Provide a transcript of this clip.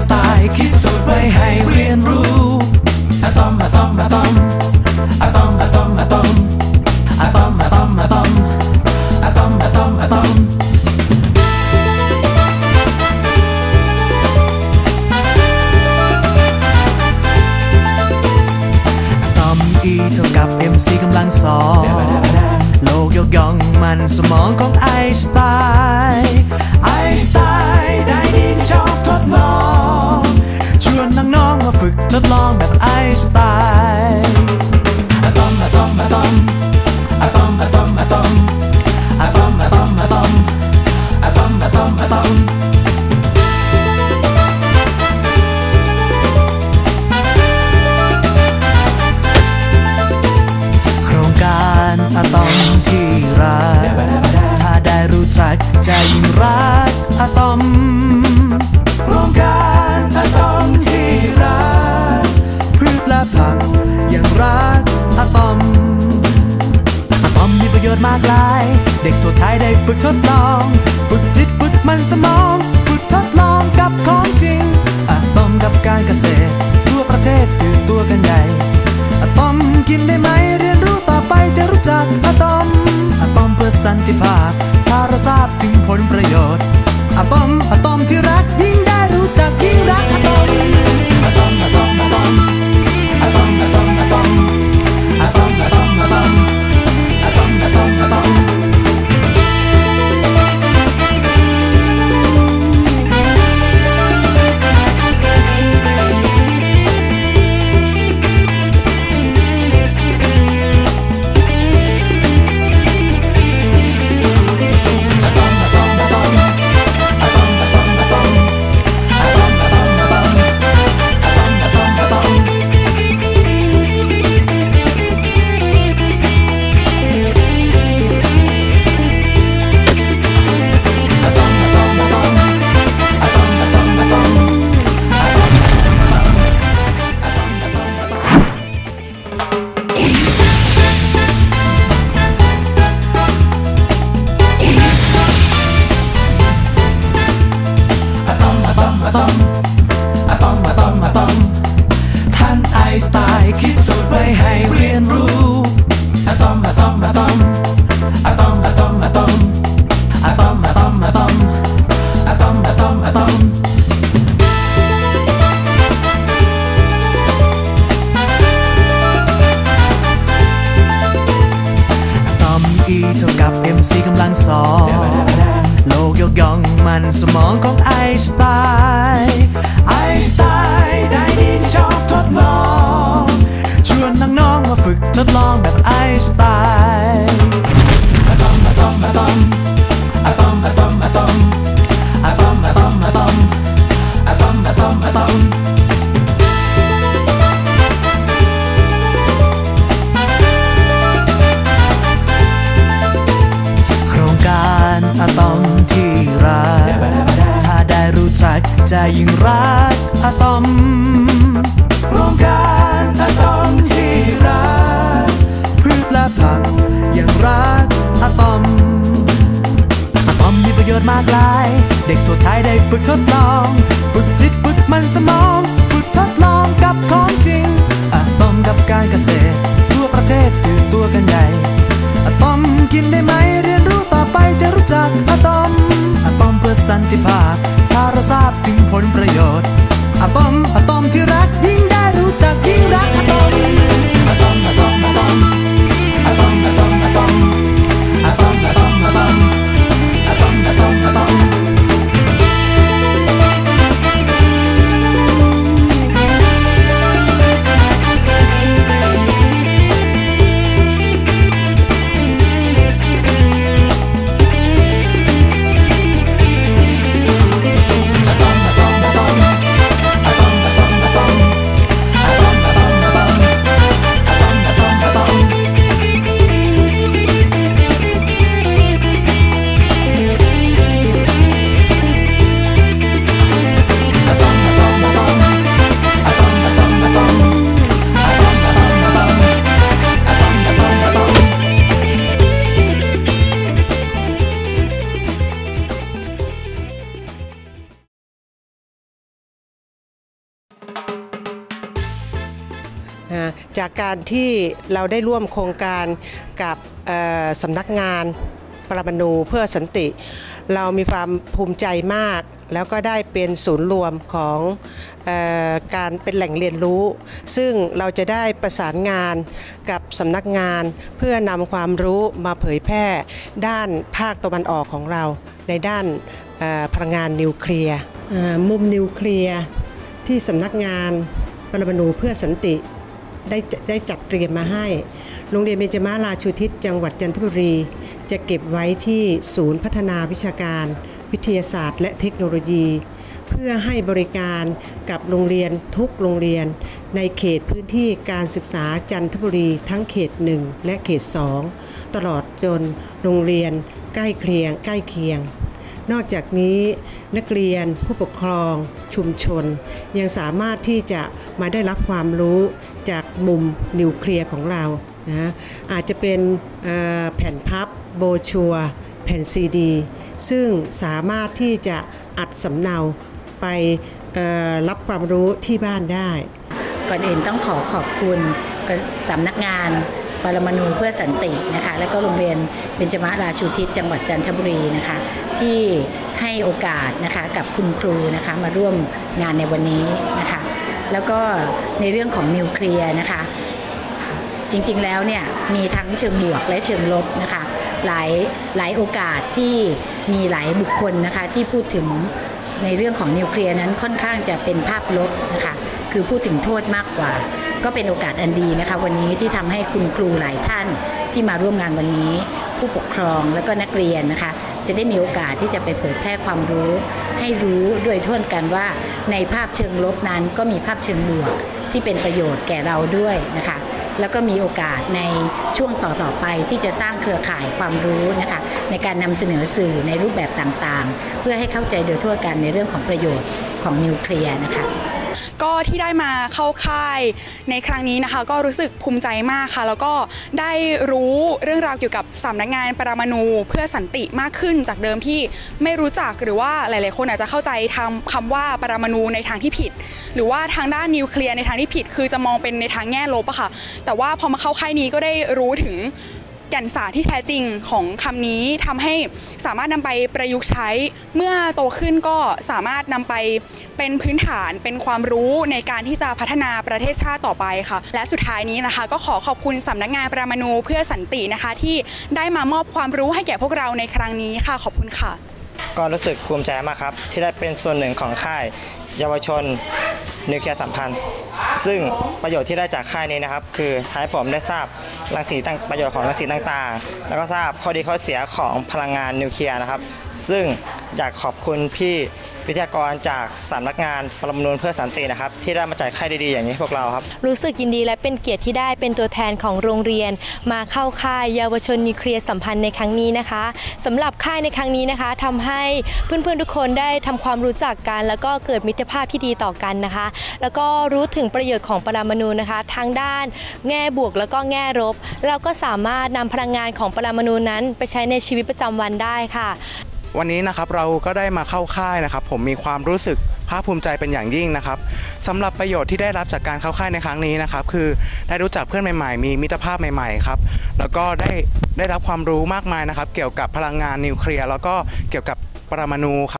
สไตล์คิดสูตรไว้ให้เรียนรู้อะตอมอะตอมอะตอมอะตอมอะตอมอะตอมอะตอมอะตอมอะตอมอะตอมอะตอมอะตอมอีเท่ากับ MC กำลังสองโลกยกย่องมันสมองของไอสไตล์ากมาย เด็กทั่วไทยได้ฝึกทดลอง ฝึกจิตฝึกมันสมอง ฝึกทดลองกับของจริงอะตอมกับการเกษตร ทั่วประเทศตื่นตัวกันใหญ่อะตอมกินได้ไหมเรียนรู้ต่อไปจะรู้จักอะตอมอะตอมเพื่อสันติภาพ ถ้าเราทราบถึงผลประโยชน์อะตอมอะตอมที่รักยิ่ง เท่ากับ MC กำลังสองโลกยกย่องมันสมองของไอน์สไตล์ไอน์สไตล์ได้ดีที่ชอบทดลอง ชวนน้องๆมาฝึกทดลองแบบไอน์สไตล์มาตอมาต้อมาต้อม จักจยิ่งรักอะตอมโครงการอะตอมที่รักพืชและผักยังรักอะตอมอะตอมมีประโยชน์มากมาย เด็กทั่วไทยได้ฝึกทดลอง ฝึกจิตฝึกมันสมอง จากการที่เราได้ร่วมโครงการกับสำนักงานปรมาณูเพื่อสันติ เรามีความภูมิใจมาก แล้วก็ได้เป็นศูนย์รวมของออการเป็นแหล่งเรียนรู้ ซึ่งเราจะได้ประสานงานกับสำนักงานเพื่อนำความรู้มาเผยแพร่ด้านภาคตะวันออกของเราในด้านพลังงานนิวเคลียร์มุมนิวเคลียร์ที่สำนักงานปรมาณูเพื่อสันติ ได้ได้จัดเตรียมมาให้ โรงเรียนเบญจมาราชูทิศจังหวัดจันทบุรี จะเก็บไว้ที่ศูนย์พัฒนาวิชาการ วิทยาศาสตร์ และเทคโนโลยี เพื่อให้บริการกับโรงเรียนทุกโรงเรียน ในเขตพื้นที่การศึกษาจันทบุรีทั้งเขต 1 และเขต 2 ตลอดจนโรงเรียนใกล้เคียงใกล้เคียงนอกจากนี้นักเรียนผู้ปกครองชุมชน ยังสามารถที่จะมาได้รับความรู้ จากมุมนิวเคลียร์ของเรานะอาจจะเป็นแผ่นพับโบชัวแผ่นซีดี ซึ่งสามารถที่จะอัดสำเนาไปรับความรู้ที่บ้านได้ ก่อนอื่นต้องขอขอบคุณสำนักงานปรมาณูเพื่อสันตินะคะและก็โรงเรียนเบญจมาราชูทิศจังหวัดจันทบุรีนะคะที่ให้โอกาสนะคะกับคุณครูนะคะมาร่วมงานในวันนี้นะคะ แล้วก็ในเรื่องของนิวเคลียร์นะคะ จริงๆแล้วเนี่ยมีทั้งเชิงบวกและเชิงลบนะคะหลายหลายโอกาสที่มีหลายบุคคลนะคะที่พูดถึงในเรื่องของนิวเคลียร์นั้นค่อนข้างจะเป็นภาพลบนะคะคือพูดถึงโทษมากกว่า ก็เป็นโอกาสอันดีนะคะวันนี้ที่ทำให้คุณครูหลายท่านที่มาร่วมงานวันนี้ ผู้ปกครองและก็นักเรียนนะคะ จะได้มีโอกาสที่จะไปเผยแพร่ความรู้ ให้รู้โดยทั่วกันว่า ในภาพเชิงลบนั้นก็มีภาพเชิงบวกที่เป็นประโยชน์แก่เราด้วยนะคะแล้วก็มีโอกาสในช่วงต่อๆไปที่จะสร้างเครือข่ายความรู้นะคะในการนำเสนอสื่อในรูปแบบต่างๆ เพื่อให้เข้าใจโดยทั่วกันในเรื่องของประโยชน์ของนิวเคลียร์นะคะ ก็ที่ได้มาเข้าค่ายในครั้งนี้นะคะ ก็รู้สึกภูมิใจมากค่ะ แล้วก็ได้รู้เรื่องราวเกี่ยวกับสำนักงานปรมาณูเพื่อสันติมากขึ้นจากเดิมที่ไม่รู้จักหรือว่าหลาย ๆ คนอาจจะเข้าใจทำคำว่าปรมาณูในทางที่ผิด หรือว่าทางด้านนิวเคลียร์ในทางที่ผิด คือจะมองเป็นในทางแง่ลบอะค่ะ แต่ว่าพอมาเข้าค่ายนี้ก็ได้รู้ถึง แก่นสารที่แท้จริงของคำนี้ทำให้สามารถนำไปประยุกต์ใช้ เมื่อโตขึ้นก็สามารถนำไปเป็นพื้นฐานเป็นความรู้ในการที่จะพัฒนาประเทศชาติต่อไปค่ะ และสุดท้ายนี้นะคะ ก็ขอขอบคุณสำนักงานประมาณูเพื่อสันตินะคะ ที่ได้มามอบความรู้ให้แก่พวกเราในครั้งนี้ค่ะขอบคุณค่ะ ก็รู้สึกภูมิใจมากครับ ที่ได้เป็นส่วนหนึ่งของค่าย เยาวชน นิวเคลียร์สัมพันธ์ ซึ่งประโยชน์ที่ได้จากค่ายนี้นะครับ คือท้ายผมได้ทราบรังสีต่างประโยชน์ของรังสีต่างๆ แล้วก็ทราบข้อดีข้อเสียของพลังงานนิวเคลียร์นะครับ ซึ่งอยากขอบคุณพี่ วิทยากรจากสำนักงานปรมาณูเพื่อสันตินะครับ ที่ได้มาจ่ายค่ายดีๆอย่างนี้ให้พวกเราครับ รู้สึกยินดีและเป็นเกียรติที่ได้เป็นตัวแทนของโรงเรียน มาเข้าค่ายเยาวชนนิวเคลียร์สัมพันธ์ในครั้งนี้นะคะสำหรับค่ายในครั้งนี้นะคะทำให้เพื่อนๆทุกคนได้ทำความรู้จักกัน แล้วก็เกิดมิตรภาพที่ดีต่อกันนะคะ แล้วก็รู้ถึงประโยชน์ของปรมาณูนะคะ ทางด้านแง่บวกแล้วก็แง่ลบเราก็สามารถนำพลังงานของปรมาณูนั้น ไปใช้ในชีวิตประจำวันได้ค่ะ วันนี้นะครับเราก็ได้มาเข้าค่ายนะครับ ผมมีความรู้สึกภาคภูมิใจเป็นอย่างยิ่งนะครับสำหรับประโยชน์ที่ได้รับจากการเข้าค่ายในครั้งนี้นะครับ คือได้รู้จักเพื่อนใหม่ๆ มีมิตรภาพใหม่ๆครับแล้วก็ได้ได้รับความรู้มากมายนะครับ เกี่ยวกับพลังงานนิวเคลียร์แล้วก็เกี่ยวกับปรมาณูครับ